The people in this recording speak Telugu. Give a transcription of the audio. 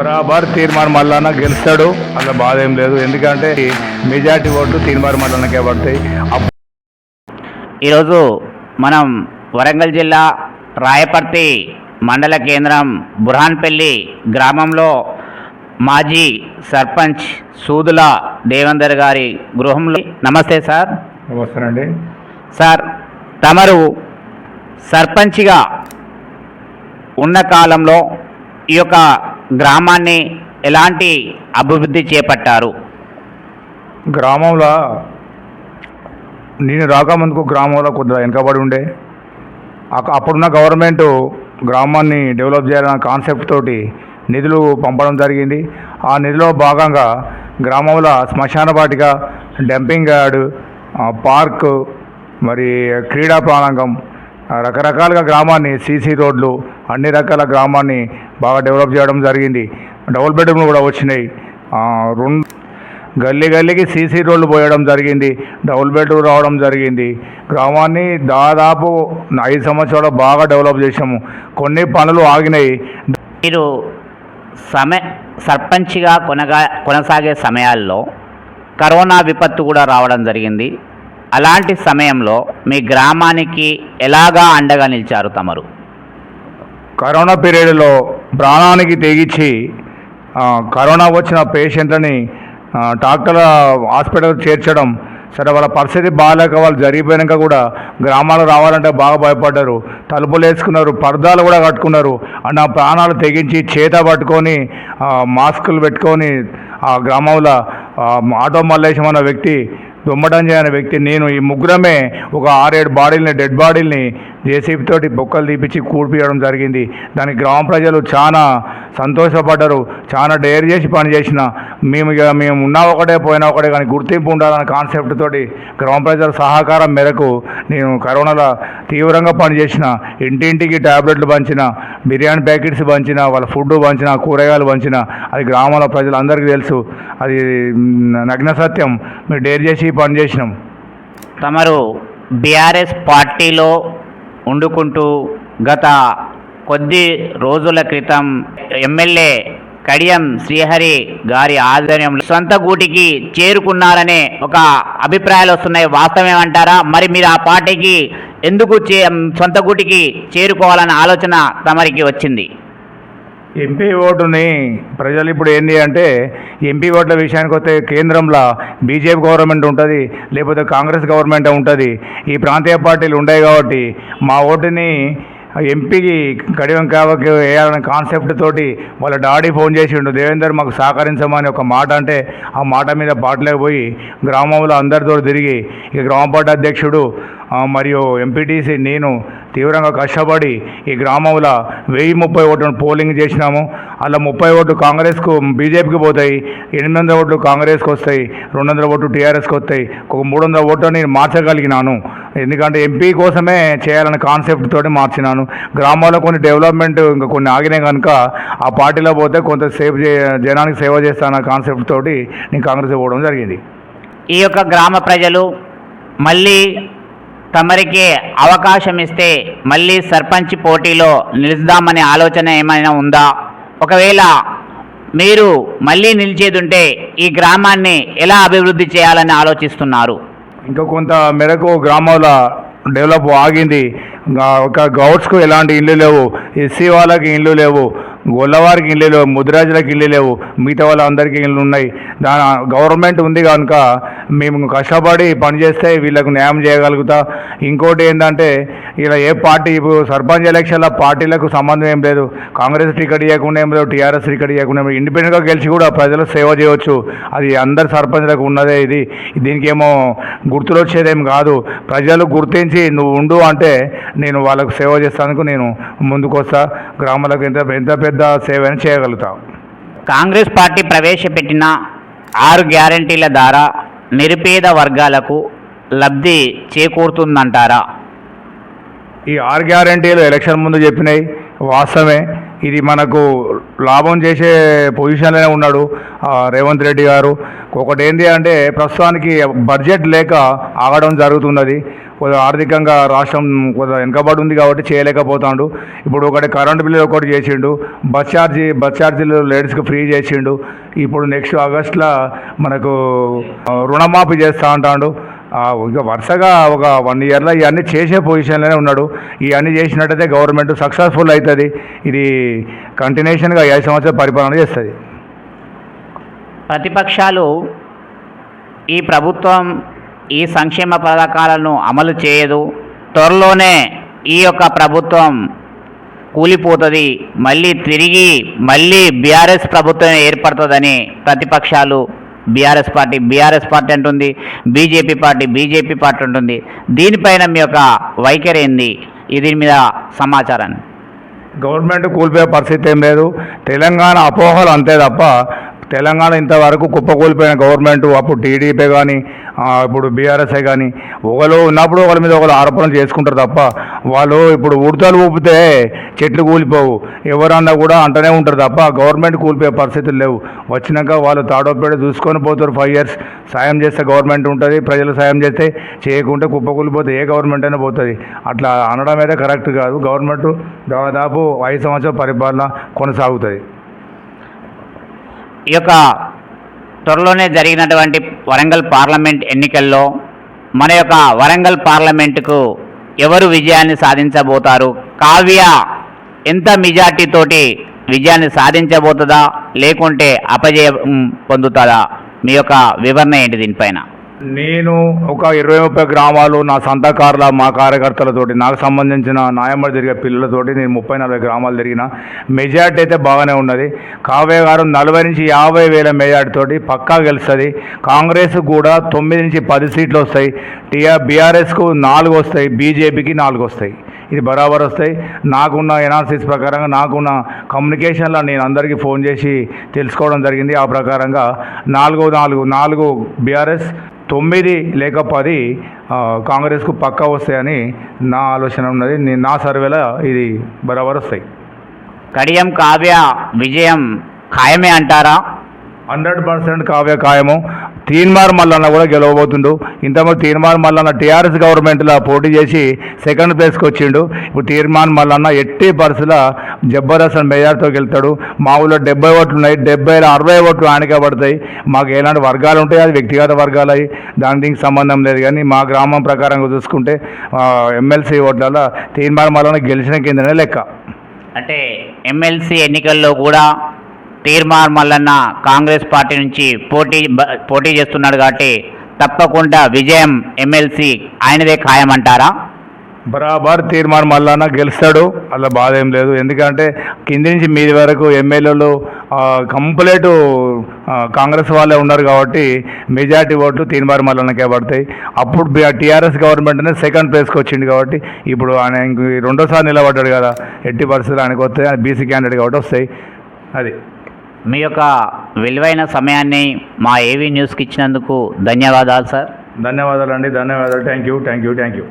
బరాబర్ తీర్మానం మల్లన్న గెలుస్తాడు. అలా బాధ ఏం లేదు. ఎందుకంటే మెజార్టీ ఓట్లు తీర్మానం మల్లన్నకే పడతాయి. ఈరోజు మనం వరంగల్ జిల్లా రాయపర్తి మండల కేంద్రం బుర్హాన్పల్లి గ్రామంలో మాజీ సర్పంచ్ సూదుల దేవేందర్ గారి గృహంలో నమస్తే సార్. వస్తానండి సార్ తమరు సర్పంచ్గా ఉన్న కాలంలో ఈ యొక్క గ్రామాన్ని ఎలాంటి అభివృద్ధి చేపట్టారు? గ్రామంలో నేను రాకముందుకు గ్రామంలో కొద్దిగా వెనుకబడి ఉండే. అప్పుడున్న గవర్నమెంట్ గ్రామాన్ని డెవలప్ చేయాలన్న కాన్సెప్ట్ తోటి నిధులు పంపడం జరిగింది. ఆ నిధిలో భాగంగా గ్రామంలో శ్మశాన వాటిక డంపింగ్ యార్డ్ పార్కు మరి క్రీడా ప్రాంగణం రకరకాలుగా గ్రామాన్ని సీసీ రోడ్లు అన్ని రకాల గ్రామాన్ని బాగా డెవలప్ చేయడం జరిగింది. డబుల్ బెడ్రూమ్లు కూడా వచ్చినాయి. రెండు గల్లీ గల్లీకి సీసీ రోడ్లు పోయడం జరిగింది. డబుల్ బెడ్రూమ్ రావడం జరిగింది. గ్రామాన్ని దాదాపు ఐదు సంవత్సరాలు బాగా డెవలప్ చేసాము కొన్ని పనులు ఆగినాయి. మీరు సమయ సర్పంచ్గా కొనగా కొనసాగే సమయాల్లో కరోనా విపత్తు కూడా రావడం జరిగింది. అలాంటి సమయంలో మీ గ్రామానికి ఎలాగా అండగా నిలిచారు తమరు? కరోనా పీరియడ్లో ప్రాణానికి తెగించి కరోనా వచ్చిన పేషెంట్లని డాక్టర్ డాక్టర్ల హాస్పిటల్ చేర్చడం సరే వాళ్ళ పరిస్థితి బాగాలేక వాళ్ళు జరిగిపోయాక కూడా గ్రామాలు రావాలంటే బాగా భయపడ్డారు. తలుపులు వేసుకున్నారు పర్దాలు కూడా కట్టుకున్నారు. అండ్ ఆ ప్రాణాలు తెగించి చేత పట్టుకొని మాస్కులు పెట్టుకొని ఆ గ్రామంలో ఆటో మల్లేశం అన్న వ్యక్తి దుమ్మటంజయ్ అనే వ్యక్తి నేను ఈ ముగ్గురమే ఒక ఆరేడు బాడీలని డెడ్ బాడీలని జేసీబీ తోటి బొక్కలు తీపిచ్చి కూడిపియడం జరిగింది. దానికి గ్రామ ప్రజలు చాలా సంతోషపడ్డారు చాలా డేర్ చేసి పని చేసిన మేము ఇక మేము ఉన్నా ఒకటే పోయినా ఒకటే కానీ గుర్తింపు ఉండాలనే కాన్సెప్ట్ తోటి గ్రామ ప్రజల సహకారం మేరకు నేను కరోనాలో తీవ్రంగా పనిచేసిన ఇంటింటికి ట్యాబ్లెట్లు పంచిన బిర్యానీ ప్యాకెట్స్ పంచిన వాళ్ళ ఫుడ్ పంచిన కూరగాయలు పంచిన అది గ్రామాల ప్రజలందరికీ తెలుసు. అది నగ్న సత్యం. మేము డేర్ చేసి పని చేసినాం. తమరు బీఆర్ఎస్ పార్టీలో వండుకుంటూ గత కొద్ది రోజుల క్రితం ఎమ్మెల్యే కడియం శ్రీహరి గారి ఆధ్వర్యంలో సొంత గూటికి చేరుకున్నారనే ఒక అభిప్రాయాలు వస్తున్నాయి. వాస్తవమేమంటారా మరి మీరు ఆ పార్టీకి ఎందుకు చే సొంత గూటికి చేరుకోవాలన్న ఆలోచన తమరికి వచ్చింది. ఎంపీ ఓటుని ప్రజలు ఇప్పుడు ఏంటి అంటే ఎంపీ ఓట్ల విషయానికి వస్తే కేంద్రంలో బీజేపీ గవర్నమెంట్ ఉంటుంది లేకపోతే కాంగ్రెస్ గవర్నమెంట్ ఉంటుంది ఈ ప్రాంతీయ పార్టీలు ఉన్నాయి కాబట్టి మా ఓటుని ఎంపీకి కడియం కావకి వేయాలనే కాన్సెప్ట్ తోటి వాళ్ళ డాడీ ఫోన్ చేసిండు దేవేందర్ మాకు సహకరించమని ఒక మాట అంటే ఆ మాట మీద పాటలేకపోయి పోయి గ్రామంలో అందరితో తిరిగి ఈ గ్రామ పార్టీ అధ్యక్షుడు మరియు ఎంపీటీసీ నేను తీవ్రంగా కష్టపడి ఈ గ్రామంలో వెయ్యి ముప్పై ఓట్లను పోలింగ్ చేసినాము. అలా ముప్పై ఓట్లు కాంగ్రెస్కు బీజేపీకి పోతాయి ఎనిమిది వందల ఓట్లు కాంగ్రెస్కి వస్తాయి రెండు వందల ఓట్లు టీఆర్ఎస్కి వస్తాయి ఒక మూడు వందల ఓట్లు నేను మార్చగలిగినాను. ఎందుకంటే ఎంపీ కోసమే చేయాలనే కాన్సెప్ట్ తోటి మార్చినాను. గ్రామాల్లో కొన్ని డెవలప్మెంట్ ఇంకా కొన్ని ఆగినాయి కనుక ఆ పార్టీలో పోతే కొంత సేవ్ చే జనానికి సేవ చేస్తానన్న కాన్సెప్ట్ తోటి నేను కాంగ్రెస్ పోవడం జరిగింది. ఈ యొక్క గ్రామ ప్రజలు మళ్ళీ తమరికి అవకాశం ఇస్తే మళ్ళీ సర్పంచ్ పోటీలో నిలుద్దామనే ఆలోచన ఏమైనా ఉందా? ఒకవేళ మీరు మళ్ళీ నిలిచేది ఉంటే ఈ గ్రామాన్ని ఎలా అభివృద్ధి చేయాలని ఆలోచిస్తున్నారు? ఇంకా కొంత మేరకు గ్రామాల డెవలప్ ఆగింది. ఒక గౌడ్స్కు ఎలాంటి ఇల్లు లేవు. ఎస్సీ వాళ్ళకి ఇల్లు లేవు. గొల్లవారికి ఇళ్ళు లేవు ముదిరాజులకు ఇళ్ళు లేవు మిగతా వాళ్ళందరికీ ఇళ్ళు ఉన్నాయి. దాని గవర్నమెంట్ ఉంది కనుక మేము కష్టపడి పనిచేస్తే వీళ్ళకు న్యాయం చేయగలుగుతా. ఇంకోటి ఏంటంటే ఇలా ఏ పార్టీ ఇప్పుడు సర్పంచ్ ఎలక్షన్ల పార్టీలకు సంబంధం ఏం లేదు. కాంగ్రెస్ టికెట్ ఇవ్వకుండా ఏం లేదు టీఆర్ఎస్ టికెట్ ఇవ్వకుండా ఏం ఇండిపెండెంట్గా గెలిచి కూడా ప్రజలకు సేవ చేయవచ్చు అది అందరి సర్పంచ్లకు ఉన్నదే ఇది. దీనికి ఏమో గుర్తులు వచ్చేదేం కాదు. ప్రజలు గుర్తించి నువ్వు ఉండు అంటే నేను వాళ్ళకు సేవ చేస్తానికి నేను ముందుకు వస్తా గ్రామాలకు ఎంత ఎంత పెద్ద సేవ అయినా చేయగలుగుతా. కాంగ్రెస్ పార్టీ ప్రవేశపెట్టిన ఆరు గ్యారంటీల ద్వారా నిరుపేద వర్గాలకు లబ్ధి చేకూరుతుందంటారా? ఈ ఆరు గ్యారంటీలు ఎలక్షన్ ముందు చెప్పినాయి. వాస్తవమే. ఇది మనకు లాభం చేసే పొజిషన్లోనే ఉన్నాడు రేవంత్ రెడ్డి గారు. ఒకటి ఏంటి అంటే ప్రస్తుతానికి బడ్జెట్ లేక ఆగడం జరుగుతున్నది. ఆర్థికంగా రాష్ట్రం కొద్దిగా వెనుకబడి ఉంది కాబట్టి చేయలేకపోతాడు. ఇప్పుడు ఒకటి కరెంటు బిల్లు ఒకటి చేసిండు. బస్ ఛార్జీ బస్ ఛార్జీలు లేడీస్కి ఫ్రీ చేసిండు. ఇప్పుడు నెక్స్ట్ ఆగస్ట్లో మనకు రుణమాఫీ చేస్తా ఉంటాడు ఇంకా ఇక వరుసగా ఒక వన్ ఇయర్లో ఇవన్నీ చేసే పొజిషన్లోనే ఉన్నాడు. ఇవన్నీ చేసినట్టయితే గవర్నమెంట్ సక్సెస్ఫుల్ అవుతుంది. ఇది కంటిన్యూషన్గా ఐదు సంవత్సరాలు పరిపాలన చేస్తుంది. ప్రతిపక్షాలు ఈ ప్రభుత్వం ఈ సంక్షేమ పథకాలను అమలు చేయదు. త్వరలోనే ఈ యొక్క ప్రభుత్వం కూలిపోతుంది. మళ్ళీ తిరిగి మళ్ళీ బీఆర్ఎస్ ప్రభుత్వం ఏర్పడుతుందని ప్రతిపక్షాలు బీఆర్ఎస్ పార్టీ బీఆర్ఎస్ పార్టీ అంటుంది బీజేపీ పార్టీ బీజేపీ పార్టీ ఉంటుంది దీనిపైన మీ యొక్క వైఖరి ఏంది? దీని మీద సమాచారాన్ని. గవర్నమెంట్ కూలిపోయే పరిస్థితి ఏం లేదు. తెలంగాణ అపోహలు అంతే తప్ప తెలంగాణ ఇంతవరకు కుప్పకూలిపోయిన గవర్నమెంట్ అప్పుడు టీడీపీ కానీ ఇప్పుడు బీఆర్ఎస్ఏ కానీ ఒకరు ఉన్నప్పుడు ఒకరి మీద ఒకరు ఆరోపణలు చేసుకుంటారు తప్ప వాళ్ళు ఇప్పుడు ఉడతలు ఊపితే చెట్లు కూలిపోవు. ఎవరన్నా కూడా అంటనే ఉంటారు తప్ప గవర్నమెంట్ కూలిపోయే పరిస్థితులు లేవు. వచ్చినాక వాళ్ళు తాడోపేడ చూసుకొని పోతారు ఫైవ్ ఇయర్స్. సాయం చేస్తే గవర్నమెంట్ ఉంటుంది ప్రజలు సాయం చేస్తే చేయకుంటే కుప్పకూలిపోతే ఏ గవర్నమెంట్ అయినా పోతుంది. అట్లా అనడం అయితే కరెక్ట్ కాదు. గవర్నమెంట్ దాదాపు ఐదు సంవత్సరాల పరిపాలన కొనసాగుతుంది. ఈ యొక్క త్వరలోనే జరిగినటువంటి వరంగల్ పార్లమెంట్ ఎన్నికల్లో మన యొక్క వరంగల్ పార్లమెంటుకు ఎవరు విజయాన్ని సాధించబోతారు? కావ్య ఎంత మెజార్టీతోటి విజయాన్ని సాధించబోతుందా? లేకుంటే అపజయం పొందుతుందా మీ యొక్క వివరణ ఏంటి దీనిపైన? నేను ఒక ఇరవై ముప్పై గ్రామాలు నా సొంతకారుల మా కార్యకర్తలతోటి నాకు సంబంధించిన న్యాయమడి తిరిగే పిల్లలతోటి నేను ముప్పై నలభై గ్రామాలు తిరిగిన మెజార్టీ అయితే బాగానే ఉన్నది. కావ్య గారు నలభై నుంచి యాభై వేల మెజార్టీతోటి పక్కా గెలుస్తుంది. కాంగ్రెస్ కూడా తొమ్మిది నుంచి పది సీట్లు వస్తాయి. టీఆర్ బీఆర్ఎస్కు నాలుగు వస్తాయి. బీజేపీకి నాలుగు వస్తాయి. ఇది బరాబర్ వస్తాయి. నాకున్న ఎనాలిసిస్ ప్రకారంగా నాకున్న కమ్యూనికేషన్లో నేను అందరికీ ఫోన్ చేసి తెలుసుకోవడం జరిగింది. ఆ ప్రకారంగా నాలుగు నాలుగు నాలుగు బీఆర్ఎస్ తొమ్మిది లేక పది కాంగ్రెస్కు పక్కా వస్తాయని నా ఆలోచన ఉన్నది. నేను నా సర్వేలో ఇది బరాబర్ వస్తాయి. కడియం కావ్య విజయం ఖాయమే అంటారా? హండ్రెడ్ పర్సెంట్ కావ్య ఖాయము. తీన్మార్ మల్లన్న కూడా గెలవబోతుండు. ఇంతకుముందు తీన్మార్ మల్లన్న టీఆర్ఎస్ గవర్నమెంట్లో పోటీ చేసి సెకండ్ ప్లేస్కి వచ్చిండు. ఇప్పుడు తీర్మాన్ మల్లన్న ఎట్టి పరిస్థితుల జబర్దస్త్ మేజార్తో వెళ్తాడు మా ఊళ్ళో డెబ్బై ఓట్లు ఉన్నాయి. డెబ్బై అరవై ఓట్లు ఆయనకే పడతాయి. మాకు ఎలాంటి వర్గాలు ఉంటాయి? అది వ్యక్తిగత వర్గాలు. అవి దానికి దీనికి సంబంధం లేదు కానీ మా గ్రామం ప్రకారంగా చూసుకుంటే ఎమ్మెల్సీ ఓట్లలో తీర్మాన్ మల్లన్న గెలిచిన కిందనే లెక్క. అంటే ఎమ్మెల్సీ ఎన్నికల్లో కూడా తీర్మార్ మల్లన్న కాంగ్రెస్ పార్టీ నుంచి పోటీ పోటీ చేస్తున్నాడు కాబట్టి తప్పకుండా విజయం ఎమ్మెల్సీ ఆయనదే ఖాయమంటారా? బరాబర్ తీర్మాన్ మళ్ళా గెలుస్తాడు. అలా బాధ ఏం లేదు. ఎందుకంటే కింది నుంచి మీది వరకు ఎమ్మెల్యేలు కంప్లీట్ కాంగ్రెస్ వాళ్ళే ఉన్నారు కాబట్టి మెజార్టీ ఓట్లు తీర్మార్ మల్లన్నకే పడతాయి. అప్పుడు టీఆర్ఎస్ గవర్నమెంట్ అనేది సెకండ్ ప్లేస్కి వచ్చింది కాబట్టి ఇప్పుడు ఆయన రెండోసారి నిలబడ్డాడు కదా. ఎట్టి పరిస్థితులు ఆయనకు వస్తాయి బీసీ క్యాండిడేట్ కాబట్టి వస్తాయి. అది. మీ యొక్క విలువైన సమయాన్ని మా ఏవీ న్యూస్కి ఇచ్చినందుకు ధన్యవాదాలు సార్. ధన్యవాదాలు అండి ధన్యవాదాలు. Thank you thank you thank you.